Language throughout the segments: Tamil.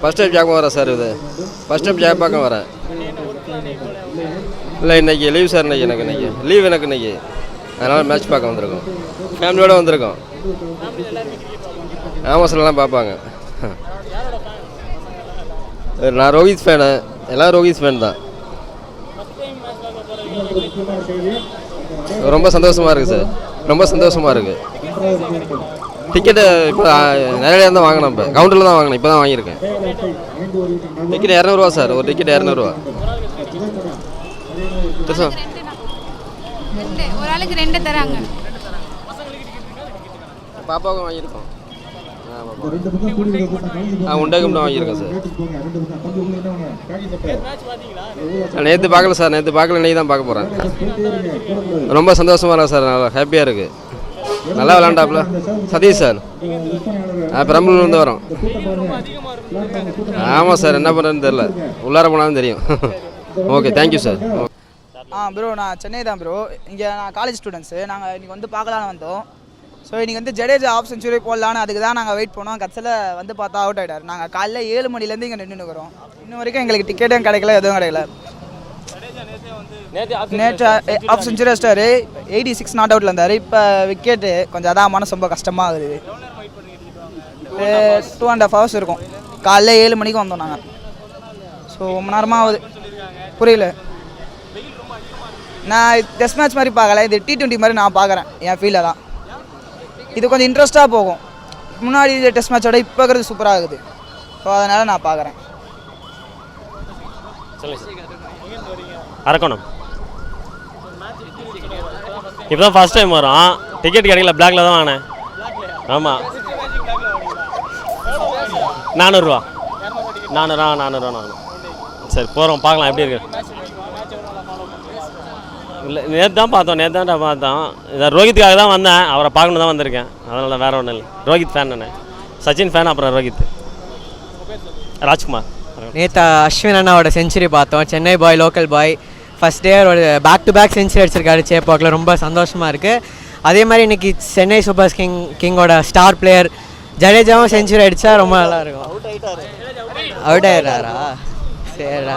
ஃபஸ்ட் டைம் ஜாக்கம் வரேன் சார் இது. ஃபஸ்ட் டைம் ஜாப்பாக்கம் வரேன் இல்லை இன்னைக்கு லீவ் சார் இன்னைக்கு எனக்கு இன்னைக்கு. லீவ் எனக்கு இன்னைக்கு. அதனால் மேட்ச் பார்க்க வந்திருக்கோம். ஃபேமிலியோட வந்திருக்கோம். ஆமாம் சார் எல்லாம் பார்ப்பாங்க. நான் ரோஹித் ஃபேனு எல்லாம் ரோஹித் ஃபேன் தான். ரொம்ப சந்தோஷமாக இருக்குது சார் ரொம்ப சந்தோஷமாக இருக்குது டிக்கெட்டு இப்போ நிறைய தான் வாங்கினேன் இப்போ. கவுண்டரில் தான் வாங்கினேன் இப்போ தான் வாங்கியிருக்கேன். டிக்கெட் இரநூறுவா சார் ஒரு டிக்கெட் இரநூறுவா. சார் ஒரு ஆளுக்கு ரெண்டு தராங்க. பாப்பாவுக்கும் வாங்கியிருக்கோம். நேற்று பார்க்கல சார் நேற்று பார்க்கல இன்னைக்கு தான் பார்க்க போகிறேன் ரொம்ப சந்தோஷமாக இருக்கு சார் நல்லா ஹாப்பியாக இருக்குது நல்லா விளாண்டாப்ல சதீஷ் சார். ஆ பெரம்பலூர்லேருந்து வரோம். ஆமாம் சார் என்ன பண்ணுறதுன்னு தெரில உள்ளார போனாலும் தெரியும். ஓகே தேங்க்யூ சார் ஆ ப்ரோ நான் சென்னை தான் ப்ரோ இங்கே நான் காலேஜ் ஸ்டூடெண்ட்ஸு நாங்கள் இன்றைக்கி வந்து பார்க்கலான்னு வந்தோம். ஸோ இன்றைக்கி வந்து ஜடேஜா ஆஃப் செஞ்சுரி போடலான்னு அதுக்கு தான் நாங்கள் வெயிட் பண்ணோம். கட்சியில் வந்து பார்த்தா அவுட் ஆகிட்டார் நாங்கள் காலையில் ஏழு மணிலேருந்து இங்கே நின்று இருக்கிறோம். இன்ன வரைக்கும் எங்களுக்கு டிக்கெட்டும் கிடைக்கல எதுவும் கிடைக்கல. நேற்று ஆஃப் செஞ்சுரி அடிச்சிட்டாரு எயிட்டி சிக்ஸ் நாட் அவுட்டில் இருந்தார். இப்போ விக்கெட்டு கொஞ்சம் அதான் மனசு ரொம்ப கஷ்டமாக ஆகுது டூ அண்ட் ஹாஃப் ஹவர்ஸ் இருக்கும். காலைல ஏழு மணிக்கு வந்தோம் நாங்கள் ஸோ ரொம்ப நேரமாக ஆகுது. புரியல. நான் டெஸ்ட் மேட்ச் மாதிரி பார்க்கல. இது டி டுவெண்ட்டி மாதிரி நான் பார்க்குறேன். என் ஃபீலில் தான். இது கொஞ்சம் இன்ட்ரெஸ்ட்டாக போகும். முன்னாடி டெஸ்ட் மேட்சோட இப்போ இருக்கிறது சூப்பராக இருக்குது. ஸோ அதனால் நான் பார்க்குறேன். அரக்கணும். இப்போ தான் ஃபஸ்ட் டைம் வரோம் டிக்கெட் கிடைக்கல பிளாக்ல தான் வாங்கினேன். ஆமாம் நானூறுரூவா நானூறுரூவா நானூறுரூவா நானூறு சரி போகிறோம் பார்க்கலாம் எப்படி இருக்கு. இல்லை நேற்று தான் பார்த்தோம். நேற்று தான் பார்த்தோம். இதை ரோஹித்துக்காக தான் வந்தேன். அவரை பார்க்கணும் தான் வந்திருக்கேன். அதனால் வேற வேறு ஒன்றும் இல்லை. ரோஹித் ஃபேன் நான். சச்சின் ஃபேன் அப்புறம் ரோஹித். ராஜ்குமார். நேற்று அஸ்வின் அண்ணாவோட செஞ்சுரி பார்த்தோம். Chennai boy local boy first day ஒரு பேக் டு பேக் செஞ்சுரி அடிச்சிருக்காரு சேப்பாக்கில். ரொம்ப சந்தோஷமாக இருக்குது அதே மாதிரி இன்னைக்கு சென்னை சூப்பர்ஸ் கிங் கிங்கோட ஸ்டார் பிளேயர் ஜடேஜாவும் செஞ்சுரி அடித்தா ரொம்ப நல்லாயிருக்கும் அவுட் ஆயிடுறாரா? சரிடா.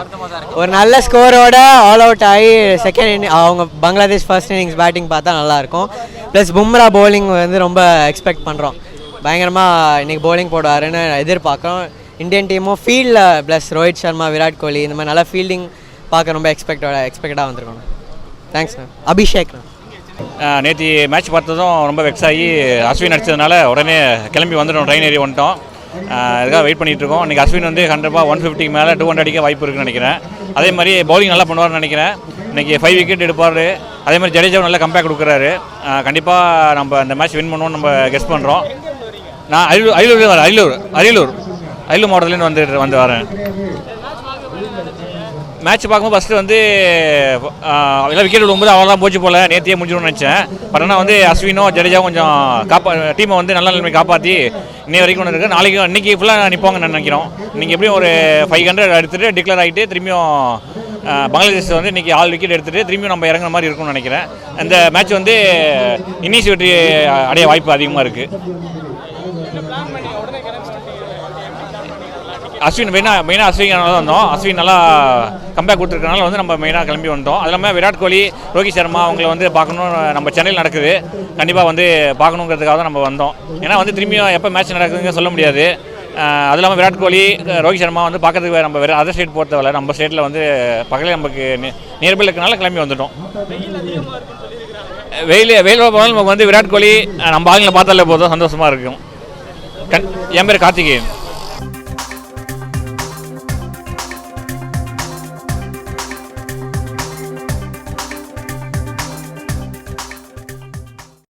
ஒரு நல்ல ஸ்கோரோட ஆல் அவுட் ஆகி செகண்ட் அவங்க பங்களாதேஷ் ஃபர்ஸ்ட் இன்னிங்ஸ் பேட்டிங் பார்த்தா நல்லாயிருக்கும் ப்ளஸ் பும்ரா போலிங் வந்து ரொம்ப எக்ஸ்பெக்ட் பண்ணுறோம் பயங்கரமாக இன்றைக்கி போலிங் போடுவாருன்னு எதிர்பார்க்குறோம். இந்தியன் டீமும் ஃபீல்டில் ப்ளஸ் ரோஹித் சர்மா விராட் கோலி இந்த மாதிரி நல்லா ஃபீல்டிங் பார்க்க ரொம்ப எக்ஸ்பெக்டோட எக்ஸ்பெக்டடாக வந்திருக்கணும். Thanks ma'am Abhishek. நேற்று மேட்ச் பார்த்ததும் ரொம்ப வெக்ஸ் ஆகி அஸ்வின் அடித்ததுனால உடனே கிளம்பி வந்துட்டோம் ட்ரெயின் ஏறி வந்துட்டோம். அதுக்காக வெயிட் பண்ணிட்டு இருக்கோம். இன்றைக்கி அஸ்வின் வந்து ஹண்ட்ரடாக ஒன் ஃபிஃப்டிக்கு மேலே டூ ஹண்ட்ரட் அடிக்க வாய்ப்பு இருக்குன்னு நினைக்கிறேன். அதே மாதிரி பவுலிங் நல்லா பண்ணுவார்னு நினைக்கிறேன். இன்றைக்கி ஃபைவ் விக்கெட் எடுப்பார். அதே மாதிரி ஜடேஜாவும் நல்லா கம்பேக் கொடுக்குறாரு. கண்டிப்பாக நம்ம அந்த மேட்ச் வின் பண்ணுவோம்னு நம்ம கெஸ் பண்ணுறோம் நான் அரியலூர் வரேன் அரியலூர் அரியலூர் அரியலூர் மாவட்டத்துலேருந்து வந்து வந்து வரேன். மேட்ச் பார்க்கும்போது ஃபஸ்ட்டு வந்து எல்லாம் விக்கெட் விடும்போது அவ்வளோதான் போச்சு போல. நேத்தியே முடிஞ்சிடும்னு நினச்சேன். பட் ஆனால் வந்து அஸ்வினோ ஜடேஜா கொஞ்சம் காப்பா டீமை வந்து நல்ல நிலைமை காப்பாற்றி இன்னை வரைக்கும் ஒன்று இருக்குது நாளைக்கு இன்றைக்கி ஃபுல்லாக நிற்பாங்கன்னு நினைக்கிறோம். நீங்கள் எப்படியும் ஒரு ஃபைவ் ஹண்ட்ரட் எடுத்துகிட்டு டிக்ளேர் ஆகிட்டு திரும்பியும் பங்களாதேஷ் வந்து இன்றைக்கி ஆல் விக்கெட் எடுத்துகிட்டு திரும்பியும் நம்ம இறங்குற மாதிரி இருக்கும்னு நினைக்கிறேன். அந்த மேட்ச் வந்து இன்னிஸ் வெற்றி அடைய வாய்ப்பு அதிகமாக இருக்குது அஸ்வின் மெயினாக மெயினாக அஸ்வின் நல்லா வந்தோம். அஸ்வின் நல்லா கம்பேக் கொடுத்துருக்கனால வந்து நம்ம மெயினாக கிளம்பி வந்தோம் அது இல்லாமல் விராட் கோலி ரோஹித் சர்மா அவங்கள வந்து பார்க்கணும் நம்ம சென்னையில் நடக்குது. கண்டிப்பாக வந்து பார்க்கணுங்கிறதுக்காக தான் நம்ம வந்தோம். ஏன்னா வந்து திரும்பியும் எப்போ மேட்ச் நடக்குதுங்க சொல்ல முடியாது. அது இல்லாமல் விராட் கோலி ரோஹித் சர்மா வந்து பார்க்கறதுக்கு நம்ம வேறு அதர் ஸ்டேட் பொறுத்தவரை நம்ம ஸ்டேட்டில் வந்து பக்கத்தில் நமக்கு நியர்பை இருக்கனால கிளம்பி வந்துட்டோம். வெயில் வெயில் போனாலும் நமக்கு வந்து விராட் கோலி நம்ம ஆளுங்களை பார்த்தாலே போதும் சந்தோஷமாக இருக்கும். கண் என் பேர் கார்த்திகேயன்.